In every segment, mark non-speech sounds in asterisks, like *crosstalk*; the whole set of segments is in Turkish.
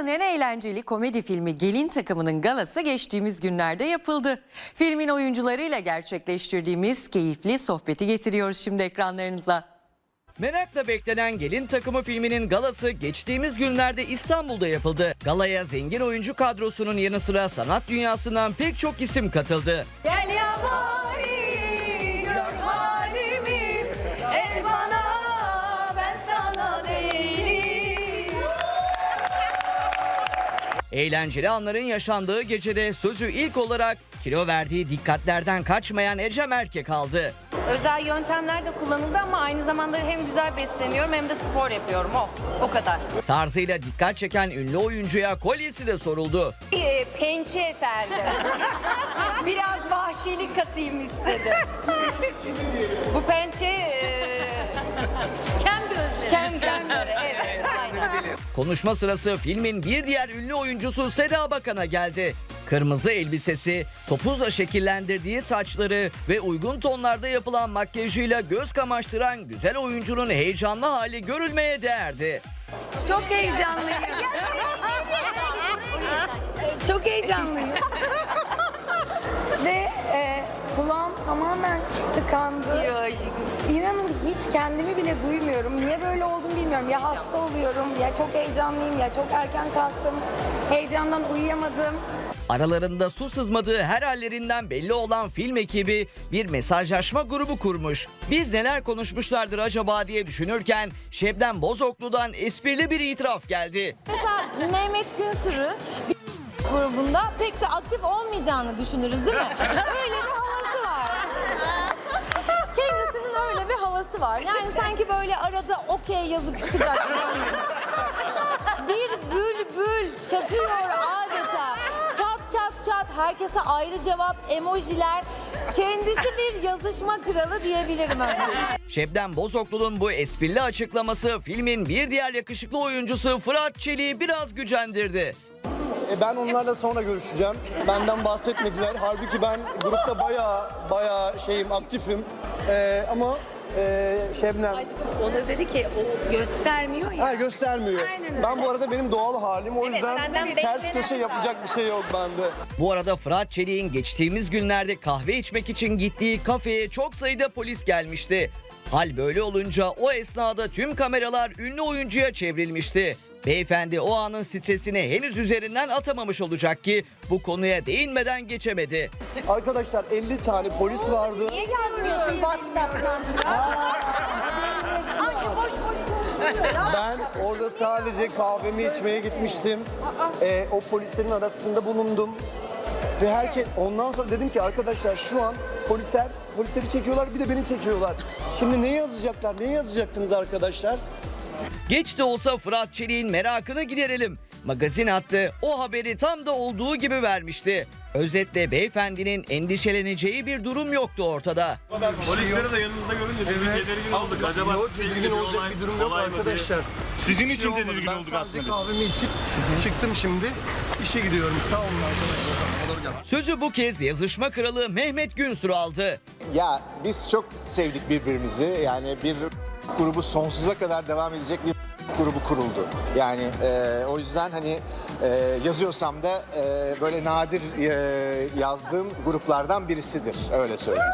Yılın en eğlenceli komedi filmi Gelin Takımı'nın galası geçtiğimiz günlerde yapıldı. Filmin oyuncularıyla gerçekleştirdiğimiz keyifli sohbeti getiriyoruz şimdi ekranlarınıza. Merakla beklenen Gelin Takımı filminin galası geçtiğimiz günlerde İstanbul'da yapıldı. Galaya zengin oyuncu kadrosunun yanı sıra sanat dünyasından pek çok isim katıldı. Gel Eğlenceli anların yaşandığı gecede sözü ilk olarak kilo verdiği dikkatlerden kaçmayan Ecem Erkek aldı. Özel yöntemler de kullanıldı ama aynı zamanda hem güzel besleniyorum hem de spor yapıyorum o. O kadar. Tarzıyla dikkat çeken ünlü oyuncuya kolyesi de soruldu. Ee, pençe efendim. *laughs* Biraz vahşilik katayım istedim. Bu Konuşma sırası filmin bir diğer ünlü oyuncusu Seda Bakan'a geldi. Kırmızı elbisesi, topuzla şekillendirdiği saçları ve uygun tonlarda yapılan makyajıyla göz kamaştıran güzel oyuncunun heyecanlı hali görülmeye değerdi. Çok heyecanlıyım Çok heyecanlıyım Ve e, kulağım tamamen tıkandı. İnanın hiç kendimi bile duymuyorum. Niye böyle oldum bilmiyorum. Ya hasta oluyorum, ya çok heyecanlıyım, ya çok erken kalktım. Heyecandan uyuyamadım. Aralarında su sızmadığı her hallerinden belli olan film ekibi bir mesajlaşma grubu kurmuş. Biz neler konuşmuşlardır acaba diye düşünürken Şebnem Bozoklu'dan esprili bir itiraf geldi. Mesela Mehmet Günsür'ü grubunda pek de aktif olmayacağını düşünürüz değil mi? *laughs* Öyle bir havası var. Kendisinin öyle bir havası var. Yani sanki böyle arada okey yazıp çıkacak. bir bülbül şakıyor adeta. Çat çat çat herkese ayrı cevap, emojiler. Kendisi bir yazışma kralı diyebilirim önce. Şebnem Bozoklu'nun bu esprili açıklaması filmin bir diğer yakışıklı oyuncusu Fırat Çelik'i biraz gücendirdi. E ben onlarla sonra görüşeceğim. Benden bahsetmediler. Halbuki ben grupta bayağı bayağı şeyim, aktifim. E, ama e, Şebnem O da dedi ki o göstermiyor ya. ha, göstermiyor. Aynen öyle. Ben bu arada benim doğal halim. O yüzden senden ters beklenen köşe yapacak bir şey yok bende. Bu arada Fırat Çelik'in geçtiğimiz günlerde kahve içmek için gittiği kafeye çok sayıda polis gelmişti. Hal böyle olunca o esnada tüm kameralar ünlü oyuncuya çevrilmişti. Beyefendi o anın stresini henüz üzerinden atamamış olacak ki bu konuya değinmeden geçemedi. Arkadaşlar 50 tane polis vardı. Niye yazmıyorsun WhatsApp'tan? *laughs* Anca boş boş konuşuyor ya. Ben orada sadece kahvemi içmeye gitmiştim. E, o polislerin arasında bulundum. Ve herkes ondan sonra dedim ki arkadaşlar şu an polisler polisleri çekiyorlar bir de beni çekiyorlar. Şimdi ne yazacaklar? Ne yazacaktınız arkadaşlar? Geç de olsa Fırat Çelik'in merakını giderelim. Magazin attı o haberi tam da olduğu gibi vermişti. Özetle beyefendinin endişeleneceği bir durum yoktu ortada. Polisleri de yanınızda görünce evet. tedirgin olduk. Acaba Yok, tedirgin bir olacak olay- bir durum yok olay mı diye. arkadaşlar. Sizin Hiçbir için şey tedirgin ben olduk sadece aslında. kahvemi içip çıktım şimdi. İşe gidiyorum. Sağ olun arkadaşlar. Sözü bu kez yazışma kralı Mehmet Günsür aldı. Ya biz çok sevdik birbirimizi. Yani bir grubu sonsuza kadar devam edecek bir grubu kuruldu. Yani e, o yüzden hani e, yazıyorsam da e, böyle nadir e, yazdığım gruplardan birisidir. Öyle söyleyeyim.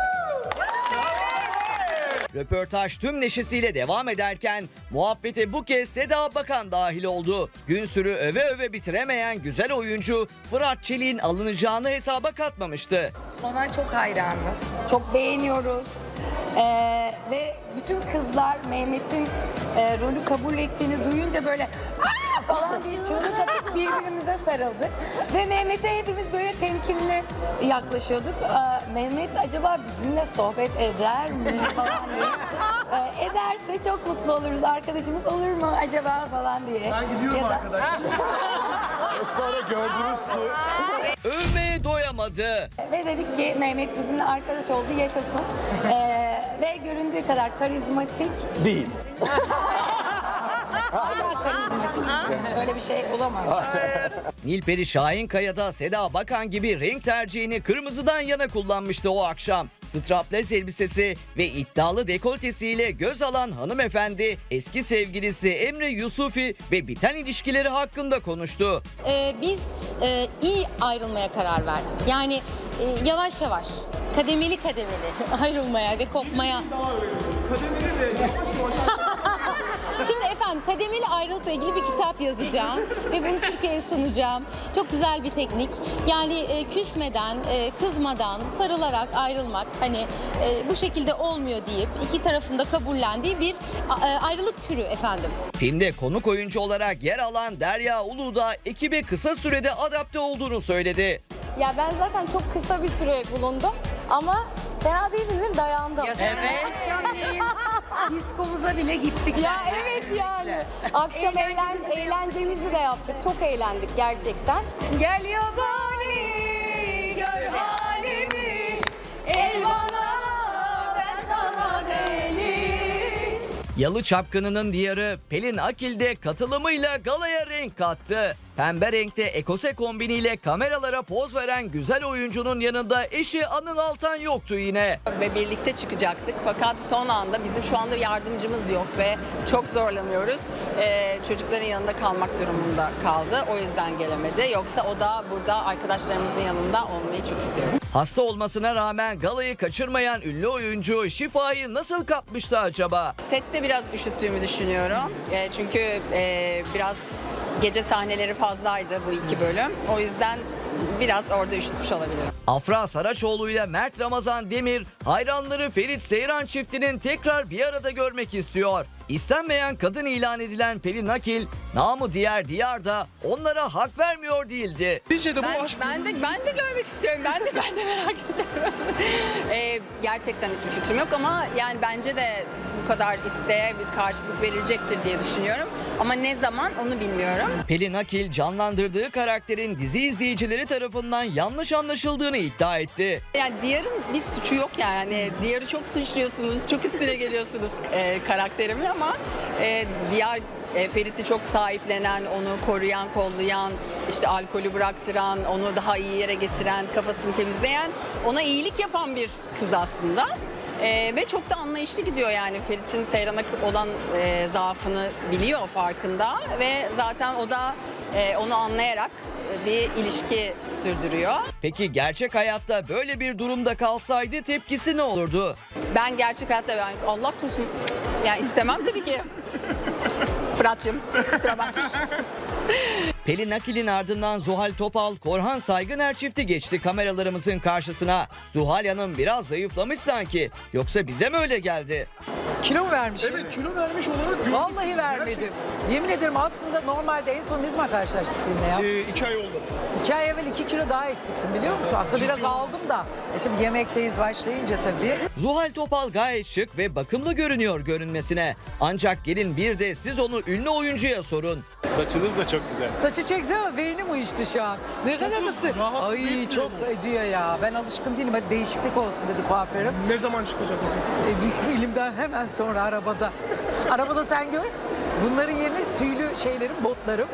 Röportaj tüm neşesiyle devam ederken muhabbete bu kez Seda Bakan dahil oldu. Günsür'ü öve öve bitiremeyen güzel oyuncu Fırat Çelik'in alınacağını hesaba katmamıştı. Ona çok hayranız. Çok beğeniyoruz. Ee, ve bütün kızlar Mehmet'in e, rolü kabul ettiğini duyunca böyle "Aa!" falan diye çığlık atıp birbirimize sarıldık. Ve Mehmet'e hepimiz böyle temkinli yaklaşıyorduk. Ee, Mehmet acaba bizimle sohbet eder mi falan diye. Ee, ederse çok mutlu oluruz. Arkadaşımız olur mu acaba falan diye. Ben gidiyorum Ya da- arkadaşlar. *laughs* Sonra gördünüz ki Övmeye doyamadı. Ve dedik ki Mehmet bizimle arkadaş oldu yaşasın. *laughs* Ee, ve göründüğü kadar karizmatik Değil. *laughs* Hala karizmatik. Öyle bir şey olamaz. Nilperi Şahinkaya da Seda Bakan gibi renk tercihini kırmızıdan yana kullanmıştı o akşam. Strapless elbisesi ve iddialı dekoltesiyle göz alan hanımefendi eski sevgilisi Emre Yusufi ve biten ilişkileri hakkında konuştu. Ee, biz e, iyi ayrılmaya karar verdik. Yani e, yavaş yavaş, kademeli kademeli *laughs* ayrılmaya ve kopmaya. Şimdi efendim kademeli ayrılıkla ilgili bir kitap yazacağım ve bunu Türkiye'ye sunacağım. Çok güzel bir teknik. Yani e, küsmeden, e, kızmadan, sarılarak ayrılmak hani e, bu şekilde olmuyor deyip iki tarafında kabullendiği bir e, ayrılık türü efendim. Filmde konuk oyuncu olarak yer alan Derya Ulu da ekibe kısa sürede adapte olduğunu söyledi. Ya ben zaten çok kısa bir süre bulundum ama fena değildim değil mi? Dayandım. Evet. Diskomuza bile gittik. Ya evet yani. Akşam eğlen, eğlencemizi de yaptık. Çok eğlendik gerçekten. Gel yabani gör halimi. El bana ben sana deli. Yalı Çapkını'nın diyarı Pelin Akil de katılımıyla galaya renk kattı. Pembe renkte ekose kombiniyle kameralara poz veren güzel oyuncunun yanında eşi Anıl Altan yoktu yine. ve birlikte çıkacaktık. Fakat son anda bizim şu anda yardımcımız yok ve çok zorlanıyoruz. Ee, çocukların yanında kalmak durumunda kaldı. O yüzden gelemedi. Yoksa o da burada arkadaşlarımızın yanında olmayı çok istiyor. Hasta olmasına rağmen galayı kaçırmayan ünlü oyuncu şifayı nasıl kapmıştı acaba? Sette biraz üşüttüğümü düşünüyorum. Ee, çünkü e, biraz gece sahneleri fazlaydı bu iki bölüm. O yüzden biraz orada üşütmüş olabilirim. Afra Saraçoğlu ile Mert Ramazan Demir hayranları Ferit Seyran çiftinin tekrar bir arada görmek istiyor. İstenmeyen kadın ilan edilen Pelin Akil, namı diğer diyarda onlara hak vermiyor değildi. Neticede bu Ben, aşk ben de ben de görmek istiyorum. Ben de ben de merak ediyorum. *laughs* Ee, gerçekten hiçbir fikrim yok ama yani bence de bu kadar isteğe bir karşılık verilecektir diye düşünüyorum. Ama ne zaman onu bilmiyorum. Pelin Akil canlandırdığı karakterin dizi izleyicileri tarafından yanlış anlaşıldığını iddia etti. Yani Diyar'ın bir suçu yok yani. Diyar'ı çok suçluyorsunuz, çok üstüne geliyorsunuz e, karakterimin ama e, Diyar e, Ferit'i çok sahiplenen, onu koruyan, kollayan, işte alkolü bıraktıran, onu daha iyi yere getiren, kafasını temizleyen, ona iyilik yapan bir kız aslında. E, ve çok da anlayışlı gidiyor yani Ferit'in Seyran'a olan e, zaafını biliyor, farkında ve zaten o da e, onu anlayarak e, bir ilişki sürdürüyor. Peki gerçek hayatta böyle bir durumda kalsaydı tepkisi ne olurdu? Ben gerçek hayatta yani Allah korusun yani istemem tabii ki. *laughs* Fırat'cığım kusura bakma. *laughs* Pelin Akil'in ardından Zuhal Topal, Korhan Saygıner çifti geçti kameralarımızın karşısına. Zuhal Hanım biraz zayıflamış sanki. Yoksa bize mi öyle geldi? Kilo mu vermişim? Evet kilo vermiş olarak gördüm. Vallahi vermedim. Yemin ederim aslında normalde en son ne zaman karşılaştık seninle ya? Ee, iki ay oldu. İki ay evvel iki kilo daha eksiktim biliyor musun? Aslında biraz aldım da. E şimdi yemekteyiz başlayınca tabii. Zuhal Topal gayet şık ve bakımlı görünüyor görünmesine. Ancak gelin bir de siz onu ünlü oyuncuya sorun. Saçınız da çok güzel. Saçı çeksene beynim uyuştu şu an. Ne kadar rahatsız Ay etmiyor çok mu? ediyor ya. Ben alışkın değilim. Hadi değişiklik olsun dedi kuaförüm. Ne zaman çıkacak o? E, bir filmden hemen sonra arabada. arabada sen gör. Bunların yerine tüylü şeylerim, botlarım.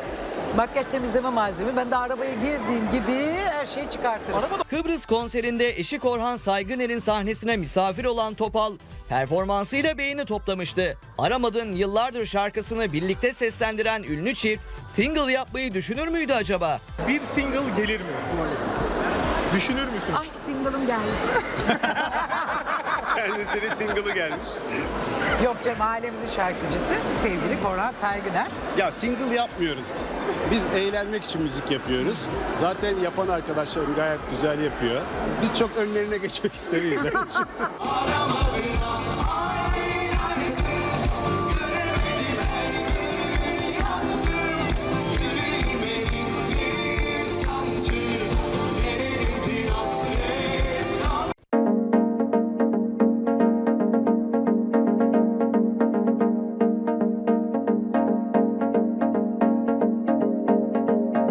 Makyaj temizleme malzeme. Ben de arabaya girdiğim gibi her şeyi çıkartırım. Kıbrıs konserinde eşi Korhan Saygıner'in sahnesine misafir olan Topal, performansıyla beğeni toplamıştı. Aramadın yıllardır şarkısını birlikte seslendiren ünlü çift, single yapmayı düşünür müydü acaba? Bir single gelir mi? Düşünür müsün? Ay single'ım geldi. *laughs* Kendisinin single'ı gelmiş. Yok Cem ailemizin şarkıcısı sevgili Korhan Saygıner. Ya single yapmıyoruz biz. Biz eğlenmek için müzik yapıyoruz. Zaten yapan arkadaşlarım gayet güzel yapıyor. Biz çok önlerine geçmek istemeyiz. *laughs* *laughs*